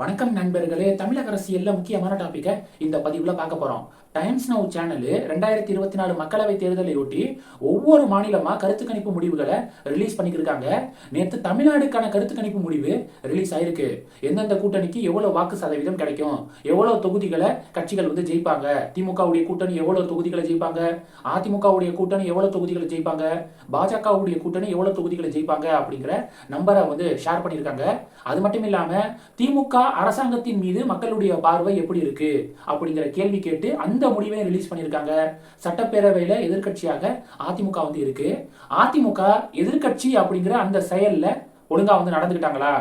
வணக்கம் நண்பர்களே தமிழக அரசியல்ல முக்கியமான டாபிக்கை இந்த பதிவுல பார்க்க போறோம். டைம்ஸ் நவ் சேனல் ரெண்டாயிரத்தி இருபத்தி நாலு மக்களவை தேர்தலையொட்டி ஒவ்வொரு மாநிலமா கருத்து கணிப்பு முடிவுகளை ரிலீஸ் பண்ணிக்கிருக்காங்க. நேற்று தமிழ்நாடுக்கான கருத்து கணிப்பு முடிவு ரிலீஸ் ஆயிருக்கு. எந்தெந்த கூட்டணிக்கு எவ்வளவு வாக்கு சதவீதம் கிடைக்கும்? எவ்வளவு தொகுதிகளை கட்சிகள் வந்து ஜெயிப்பாங்க? திமுகவுடைய கூட்டணி எவ்வளவு தொகுதிகளை ஜெயிப்பாங்க? அதிமுகவுடைய கூட்டணி எவ்வளவு தொகுதிகளை ஜெயிப்பாங்க? பாஜகவுடைய கூட்டணி எவ்வளவு தொகுதிகளை ஜெயிப்பாங்க அப்படிங்கிற நம்பரை வந்து ஷேர் பண்ணியிருக்காங்க அது மட்டும் இல்லாம திமுக அரசாங்கத்தின் மீது மக்களுடைய பார்வை எப்படி இருக்கு? அப்படிங்கிற கேள்வி கேட்டு அந்த முடிவை ரிலீஸ் பண்ணியிருக்காங்க. சட்டப்பேரவையில் எதிர்க்கட்சியாக அதிமுக வந்து இருக்கு. அதிமுக எதிர்க்கட்சி அப்படிங்கிற அந்த செயல்ல ஒழுங்கா வந்து நடந்துக்கிட்டாங்களா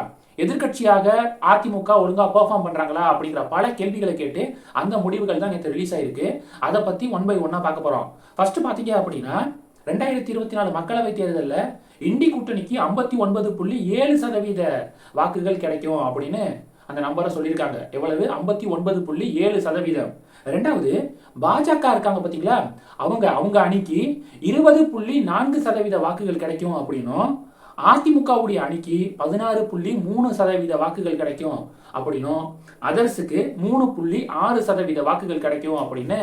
எதிர்க்கட்சியாக அதிமுக ஒழுங்கா பெர்ஃபார்ம் பண்றாங்களா? அப்படிங்கிற பல கேள்விகளை கேட்டு அந்த முடிவுகள் தான் நேற்று ரிலீஸ் ஆயிருக்கு. அதை பத்தி ஒன் பை ஒன்னா பார்க்க போறோம். ஃபர்ஸ்ட் பாத்தீங்க அப்படின்னா ரெண்டாயிரத்தி இருபத்தி நாலு மக்களவை தேர்தலில் இண்டி கூட்டணிக்கு ஐம்பத்தி ஒன்பது புள்ளி ஏழு சதவீத வாக்குகள் கிடைக்கும் அப்படின்னு அந்த நம்பரை சொல்லியிருக்காங்க. எவ்வளவு? ஐம்பத்தி ஒன்பது புள்ளி ஏழு சதவீதம். ரெண்டாவது பாஜக இருக்காங்க பார்த்தீங்களா அவங்க அவங்க அணிக்கு இருபது புள்ளி நான்கு சதவீத வாக்குகள் கிடைக்கும் அப்படின்னும் அதிமுகவுடைய அணிக்கு பதினாறு புள்ளி மூணு சதவீத வாக்குகள் கிடைக்கும் அப்படின்னும் அதர்ஸுக்கு மூணு புள்ளி ஆறு சதவீத வாக்குகள் கிடைக்கும் அப்படின்னு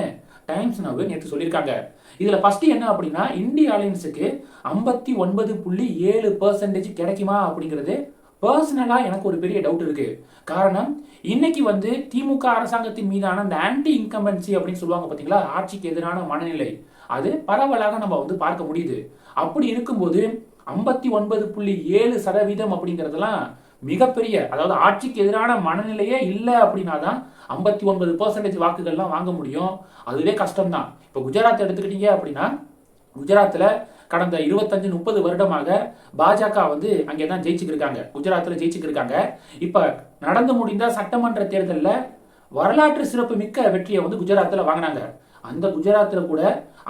டைம்ஸ் நவ் நேற்று சொல்லியிருக்காங்க. இதுல ஃபஸ்ட்டு என்ன அப்படின்னா இந்திய அலையன்ஸுக்கு ஐம்பத்தி ஒன்பது புள்ளி ஏழு பர்சன்டேஜ் கிடைக்குமா அப்படிங்கிறது பர்சனலாக எனக்கு ஒரு பெரிய டவுட் இருக்குது காரணம் இன்னைக்கு வந்து திமுக அரசாங்கத்தின் மீதான அந்த ஆன்டி இன்கம்பன்சி அப்படின்னு சொல்லுவாங்க பார்த்தீங்களா ஆட்சிக்கு எதிரான மனநிலை. அது பரவலாக நம்ம வந்து பார்க்க முடியுது. அப்படி இருக்கும்போது ஐம்பத்தி ஒன்பது புள்ளி ஏழு சதவீதம் அப்படிங்கிறதெல்லாம் மிகப்பெரிய அதாவது ஆட்சிக்கு எதிரான மனநிலையே இல்லை அப்படின்னா தான் ஐம்பத்தி ஒன்பது பர்சன்டேஜ் வாக்குகள்லாம் வாங்க முடியும். அதுவே கஷ்டம்தான். இப்போ குஜராத் எடுத்துக்கிட்டீங்க அப்படின்னா குஜராத்தில் கடந்த இருபத்தஞ்சு முப்பது வருடமாக பாஜக வந்து அங்கே தான் ஜெயிச்சுக்கிருக்காங்க. குஜராத்தில் ஜெயிச்சுக்கிருக்காங்க. இப்போ நடந்து முடிந்த சட்டமன்ற தேர்தலில் வரலாற்று சிறப்பு மிக்க வெற்றியை வந்து குஜராத்தில் வாங்கினாங்க. அந்த குஜராத்தில் கூட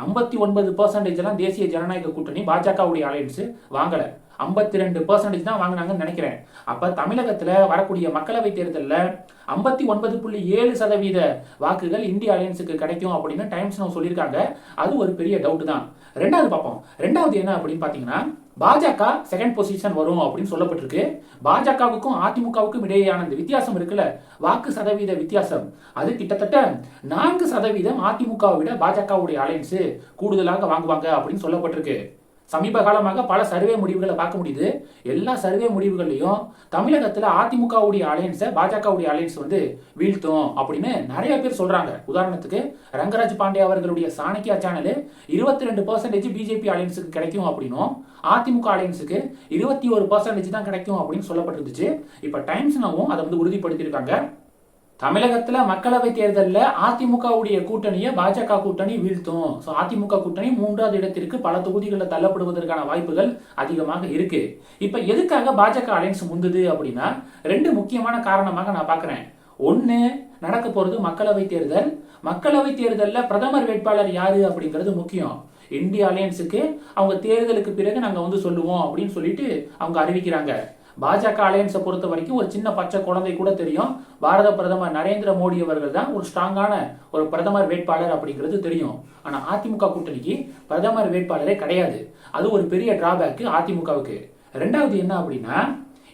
ஐம்பத்தி ஒன்பது பர்சன்டேஜ் எல்லாம் தேசிய ஜனநாயக கூட்டணி பாஜகவுடைய அலையன்ஸ் வாங்கலை. ஐம்பத்தி ரெண்டு பர்சன்டேஜ் தான் வாங்கினாங்கன்னு நினைக்கிறேன். அப்போ தமிழகத்துல வரக்கூடிய மக்களவை தேர்தலில் ஐம்பத்தி ஒன்பது புள்ளி ஏழு சதவீத வாக்குகள் இந்திய அலையன்ஸுக்கு கிடைக்கும் அப்படின்னு டைம்ஸ் நோ சொல்லியிருக்காங்க. அது ஒரு பெரிய டவுட் தான். ரெண்டாவது பார்ப்போம். ரெண்டாவது என்ன அப்படின்னு பார்த்தீங்கன்னா பாஜக செகண்ட் பொசிஷன் வரும் அப்படின்னு சொல்லப்பட்டிருக்கு. பாஜகவுக்கும் அதிமுகவுக்கும் இடையேயான இந்த வித்தியாசம் இருக்குல்ல வாக்கு சதவீத வித்தியாசம். அது கிட்டத்தட்ட நான்கு சதவீதம் அதிமுகவை விட பாஜகவுடைய அலையன்ஸ் கூடுதலாக வாங்குவாங்க அப்படின்னு சொல்லப்பட்டிருக்கு. சமீப காலமாக பல சர்வே முடிவுகளை பார்க்க முடியுது. எல்லா சர்வே முடிவுகள்லையும் தமிழகத்தில் அதிமுகவுடைய அலையன்ஸை பாஜகவுடைய அலையன்ஸ் வந்து வீழ்த்தும் அப்படின்னு நிறைய பேர் சொல்றாங்க. உதாரணத்துக்கு ரங்கராஜ் பாண்டே அவர்களுடைய சாணக்கியா சேனல் இருபத்தி ரெண்டு பர்சன்டேஜ் பிஜேபி அலையன்ஸுக்கு கிடைக்கும் அப்படின்னும் அதிமுக அலையன்ஸுக்கு இருபத்தி ஒரு பர்சன்டேஜ் தான் கிடைக்கும் அப்படின்னு சொல்லப்பட்டிருந்துச்சு. இப்போ டைம்ஸ்னாவும் அதை வந்து உறுதிப்படுத்தியிருக்காங்க. தமிழகத்துல மக்களவை தேர்தலில் அதிமுகவுடைய கூட்டணியை பாஜக கூட்டணி வீழ்த்தும். ஸோ அதிமுக கூட்டணி மூன்றாவது இடத்திற்கு பல தொகுதிகளில் தள்ளப்படுவதற்கான வாய்ப்புகள் அதிகமாக இருக்கு. இப்ப எதுக்காக பாஜக அலையன்ஸ் முந்துது அப்படின்னா ரெண்டு முக்கியமான காரணமாக நான் பாக்குறேன் ஒன்று நடக்க போறது மக்களவை தேர்தல். மக்களவை தேர்தலில் பிரதமர் வேட்பாளர் யாரு அப்படிங்கிறது முக்கியம். இந்திய அலையன்ஸுக்கு அவங்க தேர்தலுக்கு பிறகு நாங்க வந்து சொல்லுவோம் அப்படின்னு சொல்லிட்டு அவங்க அறிவிக்கிறாங்க. பாஜக அலையன்ஸை பொறுத்த வரைக்கும் ஒரு சின்ன பச்சை குழந்தை கூட தெரியும். பாரத பிரதமர் நரேந்திர மோடி அவர்கள் தான் ஒரு ஸ்ட்ராங்கான ஒரு பிரதமர் வேட்பாளர் அப்படிங்கிறது தெரியும். ஆனால் அதிமுக கூட்டணிக்கு பிரதமர் வேட்பாளரே கிடையாது. அது ஒரு பெரிய டிராபேக்கு அதிமுகவுக்கு. ரெண்டாவது என்ன அப்படின்னா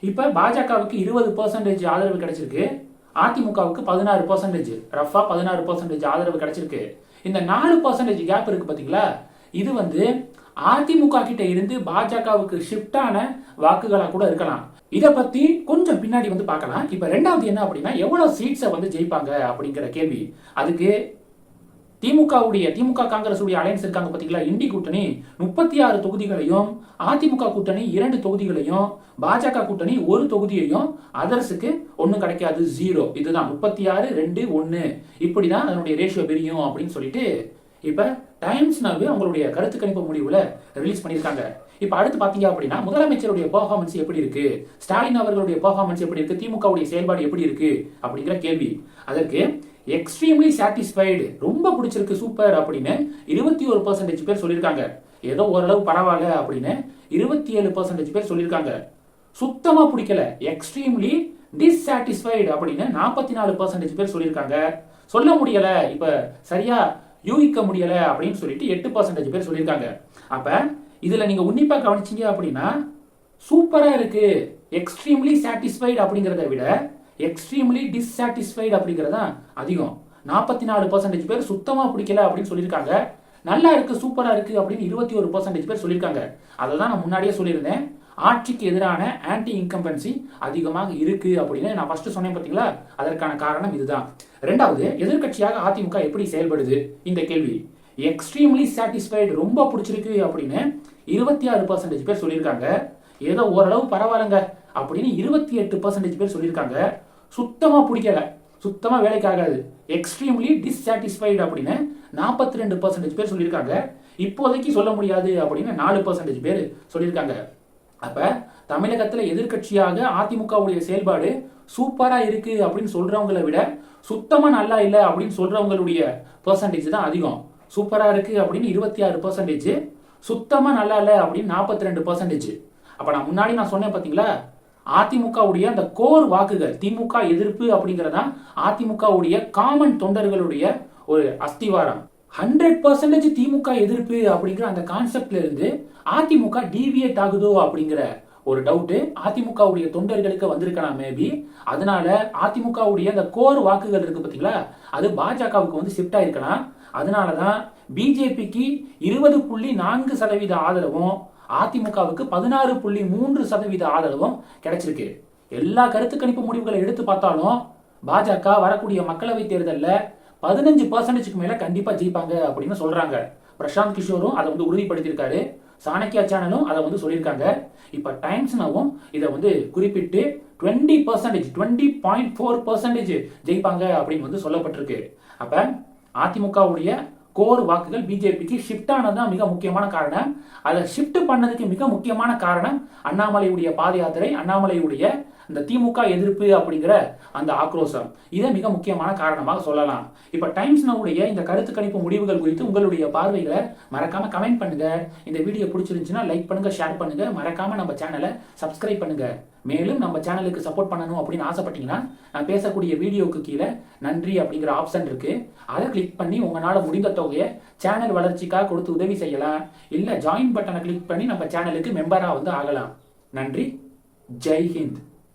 இப்போ பாஜகவுக்கு இருபது பர்சன்டேஜ் ஆதரவு கிடைச்சிருக்கு. அதிமுகவுக்கு பதினாறு பர்சன்டேஜ் ரஃபா பதினாறு பர்சன்டேஜ் ஆதரவு கிடைச்சிருக்கு. இந்த நாலு பர்சன்டேஜ் கேப் இருக்கு பார்த்தீங்களா இது வந்து அதிமுக கிட்ட இருந்து பாஜகவுக்கு ஷிஃப்டான வாக்குகளாக கூட இருக்கலாம். இதை பத்தி கொஞ்சம் பின்னாடி வந்து பார்க்கலாம். இப்ப ரெண்டாவது என்ன அப்படின்னா எவ்வளவு சீட்ஸை வந்து ஜெயிப்பாங்க அப்படிங்கிற கேள்வி. அதுக்கு திமுகவுடைய திமுக காங்கிரஸ் உடைய அலையன்ஸ் இருக்காங்க பாத்தீங்களா? இண்டி கூட்டணி முப்பத்தி ஆறு தொகுதிகளையும் அதிமுக கூட்டணி இரண்டு தொகுதிகளையும் பாஜக கூட்டணி ஒரு தொகுதியையும் அதர்ஸுக்கு ஒன்றும் கிடைக்காது ஜீரோ இதுதான் முப்பத்தி ஆறு ரெண்டு ஒன்று இப்படிதான் அதனுடைய ரேஷியோ பிரியும் அப்படின்னு சொல்லிட்டு இப்ப டைம்ஸ் அவங்களுடைய கருத்து கணிப்பு முடிவுல ரிலீஸ் பண்ணியிருக்காங்க. இப்ப அடுத்து பாத்தீங்க அப்படின்னா முதலமைச்சருடைய பர்ஃபார்மன்ஸ் எப்படி இருக்கு? ஸ்டாலின் அவர்களுடைய பர்ஃபார்மன்ஸ் எப்படி இருக்கு? திமுகவுடைய செயல்பாடு எப்படி இருக்கு? அப்படிங்கிற கேள்வி. அதற்கு எக்ஸ்ட்ரீம்லி சாட்டிஸ்ஃபைடு ரொம்ப பிடிச்சிருக்கு சூப்பர் அப்படின்னு இருபத்தி ஒரு பர்சன்டேஜ் பேர் சொல்லியிருக்காங்க. ஏதோ ஓரளவு பரவாயில்ல அப்படின்னு இருபத்தி ஏழு பர்சன்டேஜ் பேர் சொல்லியிருக்காங்க. சுத்தமா பிடிக்கல. எக்ஸ்ட்ரீம்லி டிஸ்சாட்டிஸ்ஃபைடு அப்படின்னு நாற்பத்தி நாலு பர்சன்டேஜ் பேர் சொல்லியிருக்காங்க. சொல்ல முடியல. இப்ப சரியா யூகிக்க முடியலை அப்படின்னு சொல்லிட்டு எட்டு பர்சன்டேஜ் பேர் சொல்லியிருக்காங்க. அப்போ இதில் நீங்கள் உன்னிப்பாக கவனிச்சீங்க அப்படின்னா சூப்பராக இருக்கு. எக்ஸ்ட்ரீம்லி சாட்டிஸ்ஃபைடு அப்படிங்கிறத விட எக்ஸ்ட்ரீம்லி டிஸ்சாட்டிஸ்ஃபைடு அப்படிங்கிறது தான் அதிகம். நாற்பத்தி நாலு பர்சன்டேஜ் பேர் சுத்தமாக பிடிக்கல அப்படின்னு சொல்லியிருக்காங்க. நல்லா இருக்குது சூப்பராக இருக்குது அப்படின்னு இருபத்தி ஒரு பர்சன்டேஜ் பேர் சொல்லியிருக்காங்க. அதை தான் நான் முன்னாடியே சொல்லியிருந்தேன். ஆட்சிக்கு எதிரான ஆன்டி இன்கம்பன்சி அதிகமாக இருக்கு அப்படின்னு நான் ஃபர்ஸ்ட் சொன்னேன் பார்த்தீங்களா அதற்கான காரணம் இதுதான். ரெண்டாவது எதிர்க்கட்சியாக அதிமுக எப்படி செயல்படுது? இந்த கேள்வி. எக்ஸ்ட்ரீம்லி சாட்டிஸ்ஃபைடு ரொம்ப பிடிச்சிருக்கு அப்படின்னு இருபத்தி ஆறு பர்சன்டேஜ் பேர் சொல்லியிருக்காங்க. ஏதோ ஓரளவு பரவாயில்லைங்க அப்படின்னு இருபத்தி எட்டு பர்சன்டேஜ் பேர் சொல்லியிருக்காங்க. சுத்தமாக பிடிக்கல. சுத்தமாக வேலைக்கு ஆகாது. எக்ஸ்ட்ரீம்லி டிஸ்சாட்டிஸ்ஃபைடு அப்படின்னு நாற்பத்தி ரெண்டு பர்சன்டேஜ் பேர் சொல்லியிருக்காங்க. இப்போதைக்கு சொல்ல முடியாது அப்படின்னு நாலு பர்சன்டேஜ் பேர் சொல்லியிருக்காங்க. அப்போ தமிழகத்தில் எதிர்க்கட்சியாக அதிமுகவுடைய செயல்பாடு சூப்பராக இருக்குது அப்படின்னு சொல்கிறவங்களை விட சுத்தமாக நல்லா இல்லை அப்படின்னு சொல்கிறவங்களுடைய பர்சன்டேஜ் தான் அதிகம். சூப்பராக இருக்குது அப்படின்னு இருபத்தி ஆறு பர்சன்டேஜ் சுத்தமாக நல்லா இல்லை அப்படின்னு நாற்பத்தி ரெண்டு பர்சன்டேஜ் அப்போ நான் முன்னாடி நான் சொன்னேன் பார்த்தீங்களா அதிமுகவுடைய அந்த கோர் வாக்குகள் திமுக எதிர்ப்பு அப்படிங்கறதா அதிமுகவுடைய காமன் தொண்டர்களுடைய ஒரு அஸ்திவாரம். ஹண்ட்ரட் பர்சன்டேஜ் திமுக எதிர்ப்பு அப்படிங்கிற அந்த கான்செப்ட்ல இருந்து அதிமுக டிவியேட் ஆகுதோ அப்படிங்கிற ஒரு டவுட் அதிமுகவுடைய தொண்டர்களுக்கு வந்திருக்கலாம் மேபி அதனால அதிமுகவுடைய அந்த கோர் வாக்குகள் இருக்கு பாத்தீங்களா? அது பாஜகவுக்கு வந்து ஷிஃப்ட் ஆயிருக்கலாம் அதனாலதான் பிஜேபிக்கு இருபது புள்ளி நான்கு சதவீத ஆதரவும் அதிமுகவுக்கு பதினாறு புள்ளி மூன்று சதவீத ஆதரவும் கிடைச்சிருக்கு. எல்லா கருத்து கணிப்பு முடிவுகளை எடுத்து பார்த்தாலும் பாஜக வரக்கூடிய மக்களவை தேர்தலில் பதினஞ்சு பர்சன்டேஜ்க்கு மேல கண்டிப்பா ஜெயிப்பாங்க அப்படின்னு சொல்றாங்க. பிரசாந்த் கிஷோரும் அதை வந்து உறுதிப்படுத்தியிருக்காரு. சாணக்கியா சேனலும் அதை வந்து சொல்லியிருக்காங்க. இப்ப டைம்ஸ்னாவும் இதை வந்து குறிப்பிட்டு twenty percentage twenty point four percentage ஜெயிப்பாங்க அப்படின்னு வந்து சொல்லப்பட்டிருக்கு. அப்ப அதிமுகவுடைய கோர் வாக்குகள் பிஜேபிக்கு ஷிஃப்ட் ஆனதுதான் மிக முக்கியமான காரணம். அதை ஷிஃப்ட் பண்ணதுக்கு மிக முக்கியமான காரணம் அண்ணாமலையுடைய பாத யாத்திரை அண்ணாமலையுடைய இந்த திமுக எதிர்ப்பு அப்படிங்கிற அந்த ஆக்ரோஷம் இதை மிக முக்கியமான காரணமாக சொல்லலாம். இப்ப டைம்ஸ் நவுடைய இந்த கருத்து கணிப்பு முடிவுகள் குறித்து உங்களுடைய பார்வைகளை மறக்காம கமெண்ட் பண்ணுங்க. இந்த வீடியோ பிடிச்சிருந்துச்சுன்னா லைக் பண்ணுங்க ஷேர் பண்ணுங்க. மறக்காம நம்ம சேனலை சப்ஸ்கிரைப் பண்ணுங்க. மேலும் நம்ம சேனலுக்கு சப்போர்ட் பண்ணணும் அப்படின்னு ஆசைப்பட்டீங்கன்னா நான் பேசக்கூடிய வீடியோக்கு கீழே நன்றி அப்படிங்கிற ஆப்ஷன் இருக்கு. அதை கிளிக் பண்ணி உங்களால் முடிந்த தொகையை சேனல் வளர்ச்சிக்காக கொடுத்து உதவி செய்யலாம். இல்லை ஜாயின் பட்டனை கிளிக் பண்ணி நம்ம சேனலுக்கு மெம்பராக வந்து ஆகலாம். நன்றி. ஜெய் ஹிந்த்.